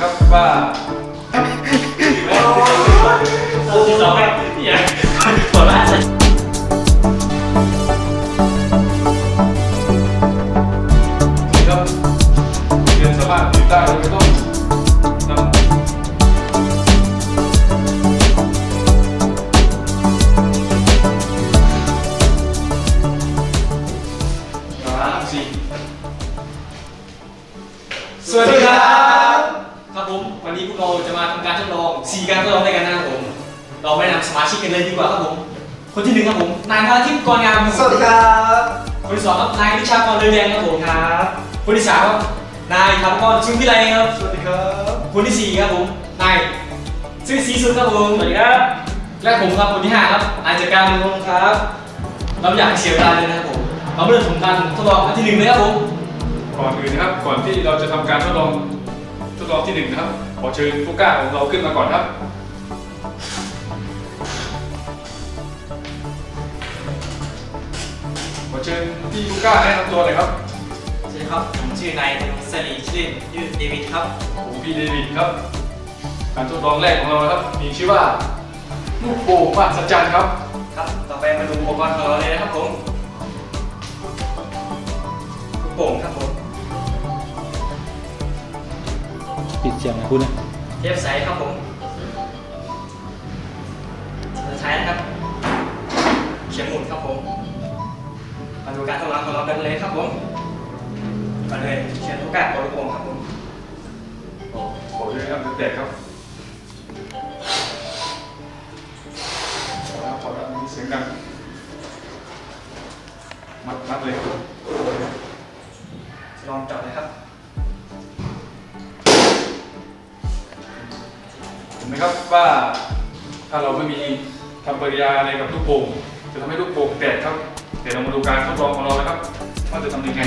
นะครับว่าโอ้สองครับอย่าหัวเราะซะครับเรียนสามารถติดได้โดยไม่ต้องนำสามสี่สวัสดีครับครับผมวั นนี้พวกเราจะมาทำการทดลองสี่การทดลองด้วยกันนะครับผม เราไม่นำสมาชิกกันเลยดีกว่าครับผม คนที่หนึ่งครับผมนายพาทิพย์กรงามครับผมสวัสดีครับ คนที่สองครับนายวิชากรเรืองแดงครับผมครับคนที่สามครับนายธรรมกรชุมพิไลครับ สวัสดีครับ คนที่สี่ครับผมนายซื่อศรีสุดครับผมสวัสดีครับ และผมครับคนที่ห้าครับนายจัดการมงคลครับ เราไม่อยากให้เสียเวลาเลยนะครับผม เราเริ่มทำการทดลองอันที่หนึ่งเลยครับผม ก่อนอื่นนะครับ ก่อนที่เราจะทำการทดลอง ทดลองที่หนึ่งนะครับ ขอเชิญผู้กล้าของเราขึ้นมาก่อนครับ ขอเชิญพี่ผู้กล้าแนะนำตัวหน่อยครับสวัสดีครับ ผมชื่อนายธนงศรีชื่อชื่อเดวิดครับ ผมพี่เดวิดครับ การทดลองแรกของเรานะครับ มีชื่อว่าลูกโป่งมหัศจรรย์ครับ ครับ ต่อไปมาดูอุปกรณ์ของเราเลยนะครับผมลูกโป่งครับผม ปิดเสียงนะคุณนะเทปใสครับผมสุดท้ายนะครับ เข็มหมุนครับผม มาดูการทดลองของเรากันเลยครับผมมาเลยเชิญทุกการกดลูกโป่งครับผมโอ้โหด้วยนะครับแตกครับขอแล้วขอแล้วมีเสียงดังมัดมัดเลยครับลองเจาะเลยครับ นไหมครับว่าถ้าเราไม่มีทำปฏิกิริยาอะไรกับลูกโป่งจะทำให้ลูกโป่งแตกครับ เดี๋ยวเรามาดูการทดลองของเรานะครับว่าจะทำยังไง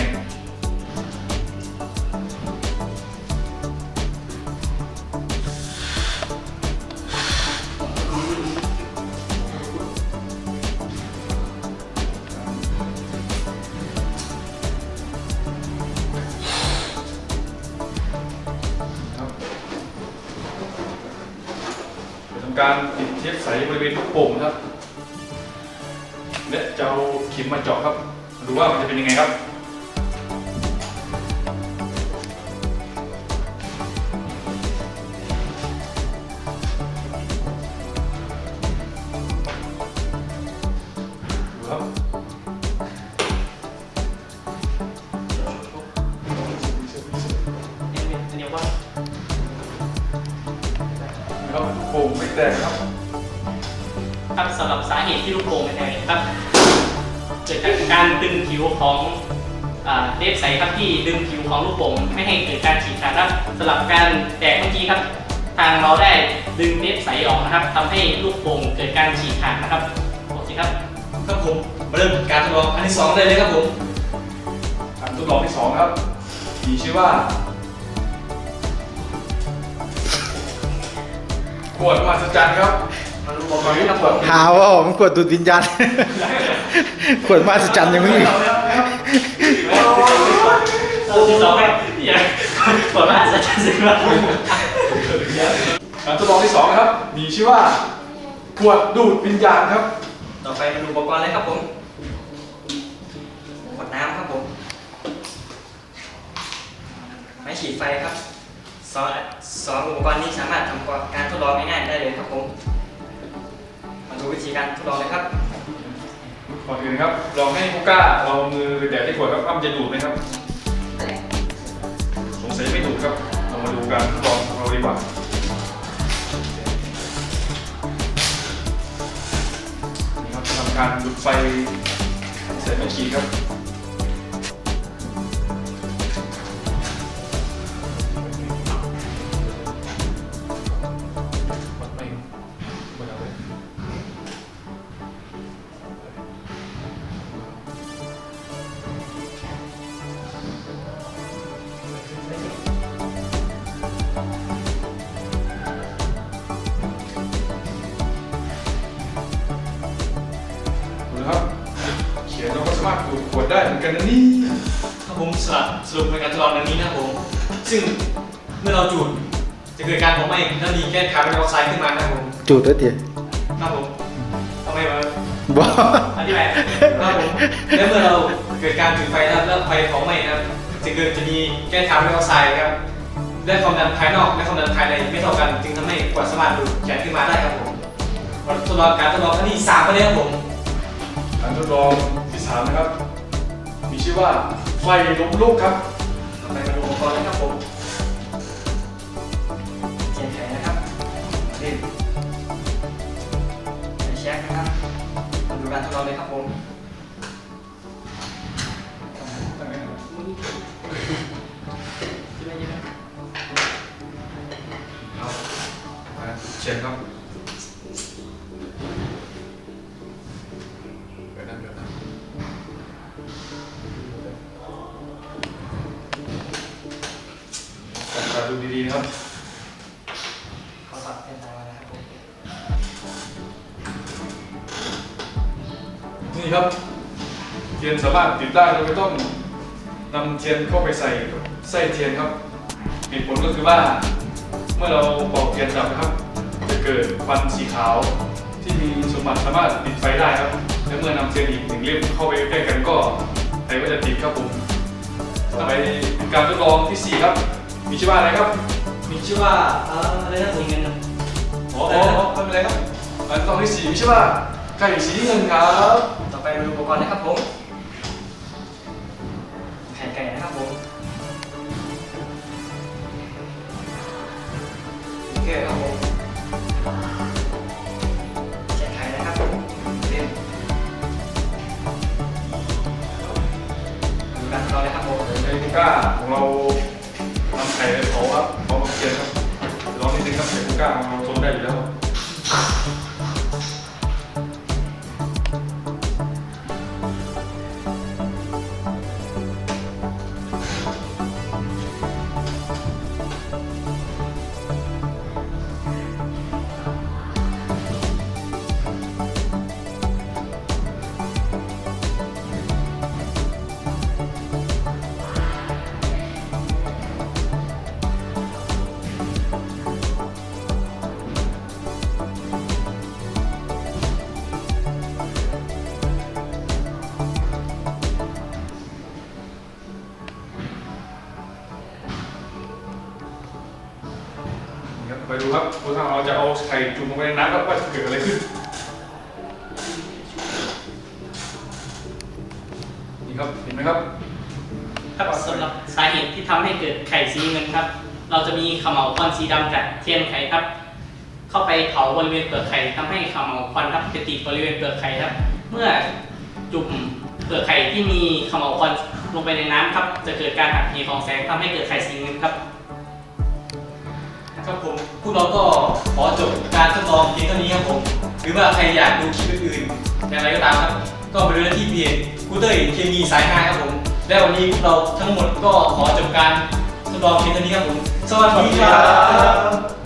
การติดเทปใสบริเวณลูกโป่งครับ และจะเอาเข็มมาเจาะครับ ดูว่ามันจะเป็นยังไงครับ ป่งไม่แตกครับ ครับสำหรับสาเหตุที่ลูกโป่งเป็นอย่างไรครับ เกิดจากการดึงผิวของอ่าเทปใสครับที่ดึงผิวของลูกโป่งไม่ให้เกิดการฉีกขาดครับสำหรับการแตกเมื่อกี้ครับ ทางเราได้ดึงเทปใสออกนะครับทำให้ลูกโป่งเกิดการฉีกขาดนะครับโอเคครับ ครับผมมาเริ่มการทดลองอันที่สองได้เลยครับผม การทดลองที่สองครับมีชื่อว่า ขวดมหัศจรรย์ครับมาดูอุปกรณ์ครับผมหาว่ามันกดดูดวิญญาณ ขวดมาสจันยังไม่มีโอ้สองครับอย่าหัวเราะซะจริงๆการทดลองที่สองนะครับ มีชื่อว่าขวดดูดวิญญาณครับ ต่อไปมาดูอุปกรณ์เลยครับผมขวดน้ำครับผม ไม้ฉีดไฟครับ สองสองอุปกรณ์นี้สามารถทำการทดลองง่ายๆได้เลยครับผมมาดูวิธีการทดลองเลยครับก่อนอื่นครับลองให้ผู้กล้าเอามือไปแตะที่ขวดครับว่ามันจะดูดไหมครับ สงสัยไม่ดูดครับเรามาดูการทดลองของเราดีกว่านี่ครับทำการดูดไฟใส่ไม่ขีดครับ ได้เหมือนกันนะนี่ครับผมสรุปสรุปในการทดลองดังนี้นะครับผม ซึ่งเมื่อเราจูดจะเกิดการเผาไหม้แล้วมีแก๊สคาร์บอนไดออกไซด์ขึ้นมาครับผมจูดแล้วเตี๋ยครับผมทำไมมาบ่อธิบายครับผมแล้วเมื่อเราเกิดการจุดไฟนะครับแล้วไฟเผาไหม้นะครับจะเกิดจะมีแก๊สคาร์บอนไดออกไซด์ครับและความดันภายนอกและความดันภายในไม่เท่ากัน จึงทำให้ขวดสามารถดูดแก๊สขึ้นมาได้ครับผมทดลองการทดลองครั้งที่สามไปเลยครับผมการทดลองที่สามนะครับ มีชื่อว่าไฟล้มลุกครับต่อไปมาดูอุปกรณ์นะครับผมเขียนแขนนะครับเล่นไปเช็คนะครับดูการทดลองเลยครับผมเอามาเช็คครับ ดูดีๆนะครับขอสับเทียนตามมานะครับผมนี่ครับเทียนสามารถติดได้โดยไม่ต้องนำเทียนเข้าไปใส่ไส้เทียนครับเหตุผลก็คือว่า เมื่อเราป่าเทียนดับนะครับ จะเกิดควันสีขาว ที่มีสมบัติสามารถติดไฟได้ครับและเมื่อนำเทียนอีกหนึ่งเล่มเข้าไปใกล้กันก็ไฟก็จะติดครับผมต่อไปเป็นการทดลองที่สี่ครับ มีชื่อว่าอะไรครับมีชื่อว่าเอ่ออะไรนะผมสีเงินอ๋ออ๋ออ๋อไม่เป็นไรครับการทดลองที่สี่มีชื่อว่าไก่สีเงินครับต่อไปมาดูอุปกรณ์นะครับผมไข่ไก่นะครับผมโอเคครับผมแช่ไข่นะครับผมเล่นดูการทดลองเลยครับผมในคูก้าของเรา นึงครับ ครับนี่ครับไปดูครับดูทางเราจะเอาไข่จุ่มลงไปในน้ำครับว่าจะเกิดอะไรขึ้น นี่ครับ เห็นไหมครับ ครับสำหรับสาเหตุที่ทำให้เกิดไข่สีเงินครับ เราจะมีขมเหลาวควันสีดำจากเทียนไข่ครับ เข้าไปเผาบริเวณเปลือกไข่ทำให้ขมเหลาวควันครับไปติดบริเวณเปลือกไข่ครับ เมื่อจุ่มเปลือกไข่ที่มีขมเหลาวควันลงไปในน้ำครับ จะเกิดการหักเหของแสงทำให้เกิดไข่สีเงินครับ ครับผมพวกเราก็ขอจบการทดลองเพียงเท่านี้ครับผม หรือว่าใครอยากดูคลิปอื่นๆอย่างไรก็ตามครับ ก็ไปดูได้ที่เพจคูเตอร์เคมีสายห้าครับผม และวันนี้พวกเราทั้งหมดก็ขอจบการทดลองเพียงเท่านี้ครับผม สวัสดีครับ